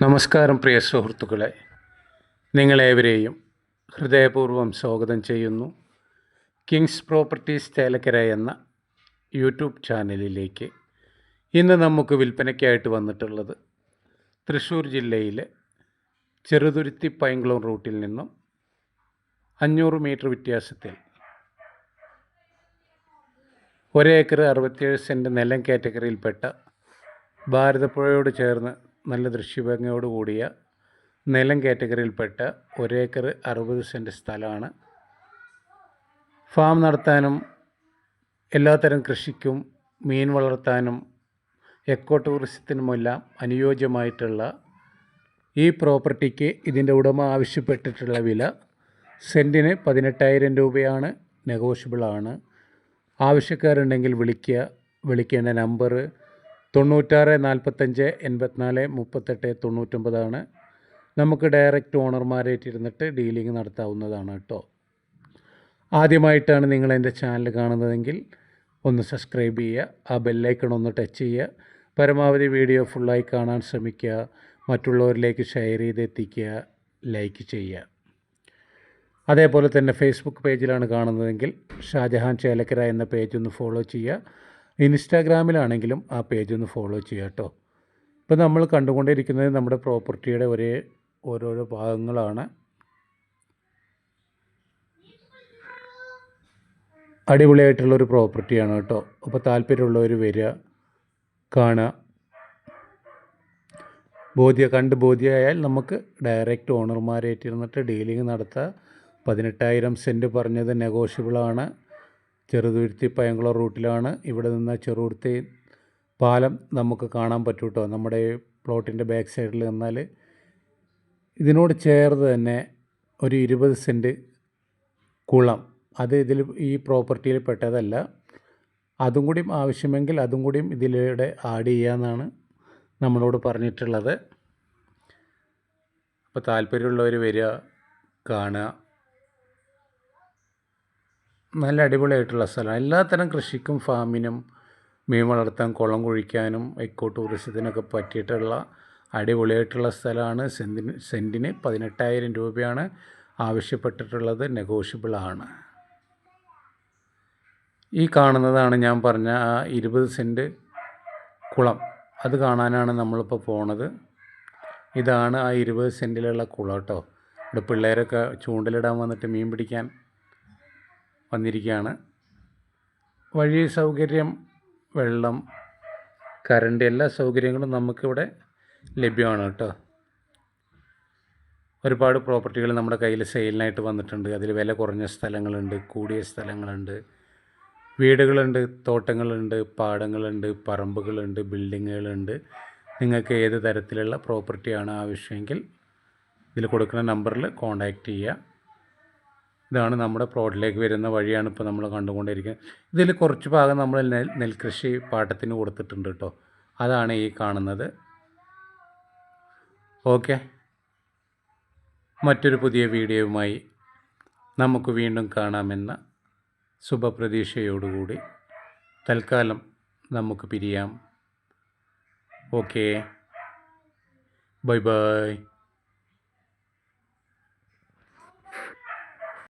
നമസ്കാരം പ്രിയ സുഹൃത്തുക്കളെ. നിങ്ങളേവരെയും ഹൃദയപൂർവം സ്വാഗതം ചെയ്യുന്നു. കിങ്സ് പ്രോപ്പർട്ടീസ് ചേലക്കര എന്ന യൂട്യൂബ് ചാനലിലേക്ക് ഇന്ന് നമുക്ക് വിൽപ്പനയ്ക്കായിട്ട് വന്നിട്ടുള്ളത് തൃശ്ശൂർ ജില്ലയിലെ ചെറുതുരുത്തി പൈങ്കുളം റൂട്ടിൽ നിന്നും അഞ്ഞൂറ് മീറ്റർ വ്യത്യാസത്തിൽ ഒരേക്കർ അറുപത്തിയേഴ് സെന്റ് നിലം കാറ്റഗറിയിൽപ്പെട്ട ഭാരതപ്പുഴയോട് ചേർന്ന് നല്ല ദൃശ്യഭംഗിയോട് കൂടിയ നിലം കാറ്റഗറിയിൽപ്പെട്ട ഒരേക്കർ അറുപത് സെന്റ് സ്ഥലമാണ്. ഫാം നടത്താനും എല്ലാത്തരം കൃഷിക്കും മീൻ വളർത്താനും എക്കോ ടൂറിസത്തിനുമെല്ലാം അനുയോജ്യമായിട്ടുള്ള ഈ പ്രോപ്പർട്ടിക്ക് ഇതിന്റെ ഉടമ ആവശ്യപ്പെട്ടിട്ടുള്ള വില സെന്റിന് പതിനെട്ടായിരം രൂപയാണ്. നെഗോഷ്യബിളാണ്. ആവശ്യക്കാരുണ്ടെങ്കിൽ വിളിക്കുക. വിളിക്കേണ്ട നമ്പർ തൊണ്ണൂറ്റാറ് നാൽപ്പത്തഞ്ച് എൺപത്തിനാല് മുപ്പത്തെട്ട് തൊണ്ണൂറ്റൊമ്പതാണ്. നമുക്ക് ഡയറക്റ്റ് ഓണർമാരായിട്ട് ഇരുന്നിട്ട് ഡീലിംഗ് നടത്താവുന്നതാണ് കേട്ടോ ആദ്യമായിട്ടാണ് നിങ്ങൾ എന്റെ ചാനൽ കാണുന്നതെങ്കിൽ ഒന്ന് സബ്സ്ക്രൈബ് ചെയ്യുക ആ ബെല്ലൈക്കൺ ഒന്ന് ടച്ച് ചെയ്യുക പരമാവധി വീഡിയോ ഫുള്ളായി കാണാൻ ശ്രമിക്കുക മറ്റുള്ളവരിലേക്ക് ഷെയർ ചെയ്ത് എത്തിക്കുക ലൈക്ക് ചെയ്യുക. അതേപോലെ തന്നെ ഫേസ്ബുക്ക് പേജിലാണ് കാണുന്നതെങ്കിൽ ഷാജഹാൻ ചേലക്കര എന്ന പേജ് ഒന്ന് ഫോളോ ചെയ്യുക. ഇൻസ്റ്റാഗ്രാമിലാണെങ്കിലും ആ പേജ് ഒന്ന് ഫോളോ ചെയ്യുക കേട്ടോ ഇപ്പോൾ നമ്മൾ കണ്ടുകൊണ്ടിരിക്കുന്നത് നമ്മുടെ പ്രോപ്പർട്ടിയുടെ ഒരേ ഓരോരോ ഭാഗങ്ങളാണ്. അടിപൊളിയായിട്ടുള്ളൊരു പ്രോപ്പർട്ടിയാണ് കേട്ടോ അപ്പോൾ താല്പര്യമുള്ളവർ വരിക കാണുക. ബോധ്യ കണ്ട് ബോധ്യമായാൽ നമുക്ക് ഡയറക്റ്റ് ഓണർമാരായിട്ട് ഇരുന്നിട്ട് ഡീലിംഗ് നടത്താം. പതിനെട്ടായിരം സെന്റ് പറഞ്ഞത് നെഗോഷ്യബിളാണ് ചെറുതുരുത്തി പയങ്കുളം റൂട്ടിലാണ് ഇവിടെ നിന്ന് ചെറുതുരുത്തി പാലം നമുക്ക് കാണാൻ പറ്റും കേട്ടോ നമ്മുടെ പ്ലോട്ടിന്റെ ബാക്ക് സൈഡിൽ നിന്നാൽ ഇതിനോട് ചേർന്ന് തന്നെ ഒരു ഇരുപത് സെന്റ് കുളം. അത് ഇതിൽ ഈ പ്രോപ്പർട്ടിയിൽ പെട്ടതല്ല. അതും കൂടിയും ആവശ്യമെങ്കിൽ അതും കൂടിയും ഇതിലൂടെ ആഡ് ചെയ്യാമെന്നാണ് നമ്മളോട് പറഞ്ഞിട്ടുള്ളത്. അപ്പോൾ താല്പര്യമുള്ളവർ വരിക കാണുക. നല്ല അടിപൊളിയായിട്ടുള്ള സ്ഥലമാണ്. എല്ലാത്തരം കൃഷിക്കും ഫാമിനും മീൻ വളർത്താൻ കുളം കുഴിക്കാനും എക്കോ ടൂറിസത്തിനൊക്കെ പറ്റിയിട്ടുള്ള അടിപൊളിയായിട്ടുള്ള സ്ഥലമാണ്. സെന്റിന് സെന്റിന് പതിനെട്ടായിരം രൂപയാണ് ആവശ്യപ്പെട്ടിട്ടുള്ളത് നെഗോഷ്യബിളാണ് ഈ കാണുന്നതാണ് ഞാൻ പറഞ്ഞ ആ ഇരുപത് സെന്റ് കുളം. അത് കാണാനാണ് നമ്മളിപ്പോൾ പോണത്. ഇതാണ് ആ ഇരുപത് സെന്റിലുള്ള കുളം കേട്ടോ. ഇവിടെ പിള്ളേരൊക്കെ ചൂണ്ടലിടാൻ വന്നിട്ട് മീൻ പിടിക്കാൻ വന്നിരിക്കുകയാണ്. വഴി സൗകര്യം വെള്ളം കറണ്ട് എല്ലാ സൗകര്യങ്ങളും നമുക്കിവിടെ ലഭ്യമാണ് കേട്ടോ. ഒരുപാട് പ്രോപ്പർട്ടികൾ നമ്മുടെ കയ്യിൽ സെയിലിനായിട്ട് വന്നിട്ടുണ്ട്. അതിൽ വില കുറഞ്ഞ സ്ഥലങ്ങളുണ്ട് കൂടിയ സ്ഥലങ്ങളുണ്ട്. വീടുകളുണ്ട് തോട്ടങ്ങളുണ്ട് പാടങ്ങളുണ്ട് പറമ്പുകളുണ്ട് ബിൽഡിങ്ങുകളുണ്ട് നിങ്ങൾക്ക് ഏത് തരത്തിലുള്ള പ്രോപ്പർട്ടിയാണ് ആവശ്യമെങ്കിൽ ഇതിൽ കൊടുക്കുന്ന നമ്പറിൽ കോൺടാക്റ്റ് ചെയ്യുക. ഇതാണ് നമ്മുടെ പ്ലോട്ടിലേക്ക് വരുന്ന വഴിയാണ് ഇപ്പോൾ നമ്മൾ കണ്ടുകൊണ്ടിരിക്കുന്നത്. ഇതിൽ കുറച്ച് ഭാഗം നമ്മൾ നെൽ നെൽകൃഷി പാട്ടത്തിന് കൊടുത്തിട്ടുണ്ട് കേട്ടോ. അതാണ് ഈ കാണുന്നത്. ഓക്കെ. മറ്റൊരു പുതിയ വീഡിയോയുമായി നമുക്ക് വീണ്ടും കാണാമെന്ന ശുഭപ്രതീക്ഷയോടുകൂടി തൽക്കാലം നമുക്ക് പിരിയാം. ഓക്കേ. Bye bye.